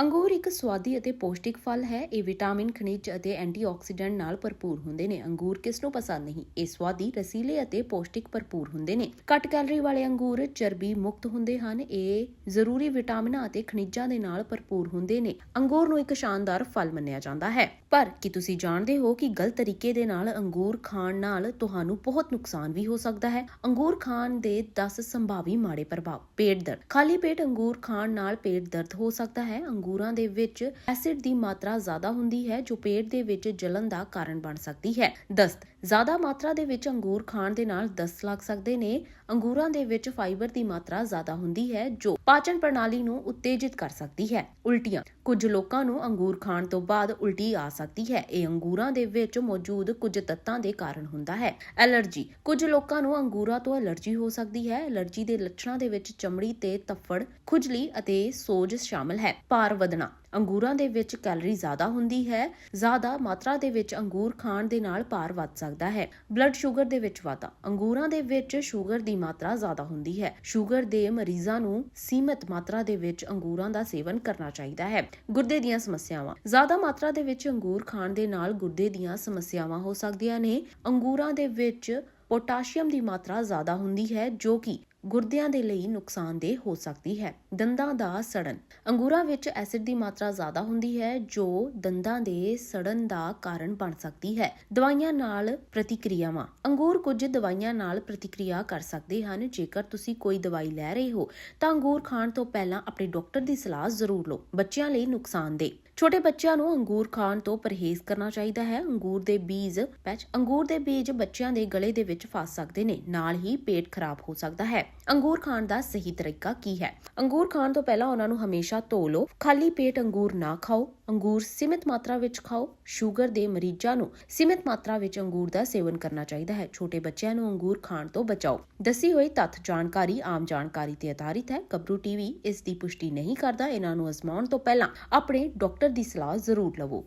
ਅੰਗੂਰ ਇੱਕ ਸਵਾਦੀ ਅਤੇ ਪੌਸ਼ਟਿਕ ਫਲ ਹੈ। ਇਹ ਵਿਟਾਮਿਨ, ਖਣਿਜ ਅਤੇ ਐਂਟੀਆਕਸੀਡੈਂਟ ਨਾਲ ਭਰਪੂਰ ਹੁੰਦੇ ਨੇ। ਅੰਗੂਰ ਕਿਸ ਨੂੰ ਪਸੰਦ ਨਹੀਂ? ਇਹ ਸਵਾਦੀ ਰਸੀਲੇ ਅਤੇ ਪੌਸ਼ਟਿਕ ਭਰਪੂਰ ਹੁੰਦੇ ਨੇ। ਘੱਟ ਕੈਲਰੀ ਵਾਲੇ ਅੰਗੂਰ ਚਰਬੀ ਮੁਕਤ ਹੁੰਦੇ ਹਨ। ਇਹ ਜ਼ਰੂਰੀ ਵਿਟਾਮਿਨਾਂ ਅਤੇ ਖਣਿਜਾਂ ਦੇ ਨਾਲ ਭਰਪੂਰ ਹੁੰਦੇ ਨੇ। ਅੰਗੂਰ ਨੂੰ ਇੱਕ ਸ਼ਾਨਦਾਰ ਫਲ ਮੰਨਿਆ ਜਾਂਦਾ ਹੈ। ਪਰ ਕੀ ਤੁਸੀਂ ਜਾਣਦੇ ਹੋ ਕਿ ਗਲਤ ਤਰੀਕੇ ਦੇ ਨਾਲ ਅੰਗੂਰ ਖਾਣ ਨਾਲ ਤੁਹਾਨੂੰ ਬਹੁਤ ਨੁਕਸਾਨ ਵੀ ਹੋ ਸਕਦਾ ਹੈ? ਅੰਗੂਰ ਖਾਣ ਦੇ 10 ਸੰਭਾਵੀ ਮਾੜੇ ਪ੍ਰਭਾਵ। ਪੇਟ ਦਰਦ। ਖਾਲੀ ਪੇਟ ਅੰਗੂਰ ਖਾਣ ਨਾਲ ਪੇਟ ਦਰਦ ਹੋ ਸਕਦਾ ਹੈ। ਅੰਗੂਰਾਂ ਦੇ ਵਿੱਚ ਐਸਿਡ ਦੀ ਮਾਤਰਾ ਜ਼ਿਆਦਾ ਹੁੰਦੀ ਹੈ, ਜੋ ਪੇਟ ਦੇ ਵਿੱਚ ਜਲਨ ਦਾ ਕਾਰਨ ਬਣ ਸਕਦੀ ਹੈ। ਦਸਤ, ਜ਼ਿਆਦਾ ਮਾਤਰਾ ਦੇ ਵਿੱਚ ਅੰਗੂਰ ਖਾਣ ਦੇ ਨਾਲ ਦਸਤ ਲੱਗ ਸਕਦੇ ਨੇ। ਅੰਗੂਰਾਂ ਦੇ ਵਿੱਚ ਫਾਈਬਰ ਦੀ ਮਾਤਰਾ ਜ਼ਿਆਦਾ ਹੁੰਦੀ ਹੈ, ਜੋ ਪਾਚਨ ਪ੍ਰਣਾਲੀ ਨੂੰ ਉਤੇਜਿਤ ਕਰ ਸਕਦੀ ਹੈ। ਉਲਟੀਆਂ, ਕੁਝ ਲੋਕਾਂ ਨੂੰ ਅੰਗੂਰ ਖਾਣ ਤੋਂ ਬਾਅਦ ਉਲਟੀ ਆ ਸਕਦੀ ਹੈ। ਇਹ ਅੰਗੂਰਾਂ ਦੇ ਵਿੱਚ ਮੌਜੂਦ ਕੁਝ ਤੱਤਾਂ ਦੇ ਕਾਰਨ ਹੁੰਦਾ ਹੈ। ਐਲਰਜੀ, ਕੁਝ ਲੋਕਾਂ ਨੂੰ ਅੰਗੂਰਾਂ ਤੋਂ ਐਲਰਜੀ ਹੋ ਸਕਦੀ ਹੈ। ਐਲਰਜੀ ਦੇ ਲੱਛਣਾਂ ਦੇ ਵਿੱਚ ਚਮੜੀ ਤੇ ਤੱਫੜ, ਖੁਜਲੀ ਅਤੇ ਸੋਜ ਸ਼ਾਮਲ ਹੈ। ਭਾਰ ਵਧਣਾ। ਅੰਗੂਰਾਂ ਦੇ ਵਿੱਚ ਕੈਲਰੀ ਜ਼ਿਆਦਾ ਹੁੰਦੀ ਹੈ। ਜ਼ਿਆਦਾ ਮਾਤਰਾ ਦੇ ਵਿੱਚ ਅੰਗੂਰ ਖਾਣ ਦੇ ਨਾਲ ਭਾਰ ਵੱਧ ਸਕਦਾ ਹੈ। ਬਲੱਡ ਸ਼ੂਗਰ ਦੇ ਵਿੱਚ ਵਾਧਾ। ਅੰਗੂਰਾਂ ਦੇ ਵਿੱਚ ਸ਼ੂਗਰ ਦੀ ਮਾਤਰਾ ਜ਼ਿਆਦਾ ਹੁੰਦੀ ਹੈ। ਸ਼ੂਗਰ ਦੇ ਮਰੀਜ਼ਾਂ ਨੂੰ ਸੀਮਿਤ ਮਾਤਰਾ ਦੇ ਵਿੱਚ ਅੰਗੂਰਾਂ ਦਾ ਸੇਵਨ ਕਰਨਾ ਚਾਹੀਦਾ ਹੈ। ਗੁਰਦੇ ਦੀਆਂ ਸਮੱਸਿਆਵਾਂ। ਜ਼ਿਆਦਾ ਮਾਤਰਾ ਦੇ ਵਿੱਚ ਅੰਗੂਰ ਖਾਣ ਦੇ ਨਾਲ ਗੁਰਦੇ ਦੀਆਂ ਸਮੱਸਿਆਵਾਂ ਹੋ ਸਕਦੀਆਂ ਨੇ। ਅੰਗੂਰਾਂ ਦੇ ਵਿੱਚ ਪੋਟਾਸ਼ੀਅਮ ਦੀ ਮਾਤਰਾ ਜ਼ਿਆਦਾ ਹੁੰਦੀ ਹੈ, ਜੋ ਕਿ ਗੁਰਦਿਆਂ ਦੇ ਲਈ ਨੁਕਸਾਨਦੇਹ ਹੋ ਸਕਦੀ ਹੈ। ਦੰਦਾਂ ਦਾ ਸੜਨ। ਅੰਗੂਰਾਂ ਵਿੱਚ ਐਸਿਡ ਦੀ ਮਾਤਰਾ ਜ਼ਿਆਦਾ ਹੁੰਦੀ ਹੈ, ਜੋ ਦੰਦਾਂ ਦੇ ਸੜਨ ਦਾ ਕਾਰਨ ਬਣ ਸਕਦੀ ਹੈ। ਦਵਾਈਆਂ ਨਾਲ ਪ੍ਰਤੀਕਿਰਿਆਵਾਂ। ਅੰਗੂਰ ਕੁਝ ਦਵਾਈਆਂ ਨਾਲ ਪ੍ਰਤੀਕਿਰਿਆ ਕਰ ਸਕਦੇ ਹਨ। ਜੇਕਰ ਤੁਸੀਂ ਕੋਈ ਦਵਾਈ ਲੈ ਰਹੇ ਹੋ, ਤਾਂ ਅੰਗੂਰ ਖਾਣ ਤੋਂ ਪਹਿਲਾਂ ਆਪਣੇ ਡਾਕਟਰ ਦੀ ਸਲਾਹ ਜ਼ਰੂਰ ਲਓ। ਬੱਚਿਆਂ ਲਈ ਨੁਕਸਾਨਦੇਹ। ਛੋਟੇ ਬੱਚਿਆਂ ਨੂੰ ਅੰਗੂਰ ਖਾਣ ਤੋਂ ਪਰਹੇਜ਼ ਕਰਨਾ ਚਾਹੀਦਾ ਹੈ। ਅੰਗੂਰ ਦੇ ਬੀਜ ਪੈਚ ਅੰਗੂਰ ਦੇ ਬੀਜ ਬੱਚਿਆਂ ਦੇ ਗਲੇ ਦੇ ਵਿੱਚ ਫਸ ਸਕਦੇ ਨੇ। ਨਾਲ ਹੀ ਪੇਟ ਖਰਾਬ ਹੋ ਸਕਦਾ ਹੈ। ਅੰਗੂਰ ਖਾਣ ਦਾ ਸਹੀ ਤਰੀਕਾ ਕੀ ਹੈ? ਅੰਗੂਰ ਖਾਣ ਤੋਂ ਪਹਿਲਾਂ ਉਹਨਾਂ ਨੂੰ ਹਮੇਸ਼ਾ ਧੋ ਲਓ। ਖਾਲੀ ਪੇਟ ਅੰਗੂਰ ਨਾ ਖਾਓ। ਅੰਗੂਰ ਸੀਮਿਤ ਮਾਤਰਾ ਵਿੱਚ ਖਾਓ। ਸ਼ੂਗਰ ਦੇ ਮਰੀਜ਼ਾਂ ਨੂੰ ਸੀਮਿਤ ਮਾਤਰਾ ਵਿੱਚ ਅੰਗੂਰ ਦਾ ਸੇਵਨ ਕਰਨਾ ਚਾਹੀਦਾ ਹੈ। ਛੋਟੇ ਬੱਚਿਆਂ ਨੂੰ ਅੰਗੂਰ ਖਾਣ ਤੋਂ ਬਚਾਓ। ਦੱਸੀ ਹੋਈ ਤੱਥ ਜਾਣਕਾਰੀ ਆਮ ਜਾਣਕਾਰੀ ਤੇ ਆਧਾਰਿਤ ਹੈ। ਗੱਭਰੂ ਟੀਵੀ ਇਸ ਦੀ ਪੁਸ਼ਟੀ ਨਹੀਂ ਕਰਦਾ। ਇਹਨਾਂ ਨੂੰ ਅਜ਼ਮਾਉਣ ਤੋਂ ਪਹਿਲਾਂ ਆਪਣੇ ਡਾਕਟਰ ਦੀ ਸਲਾਹ ਜ਼ਰੂਰ ਲਵੋ।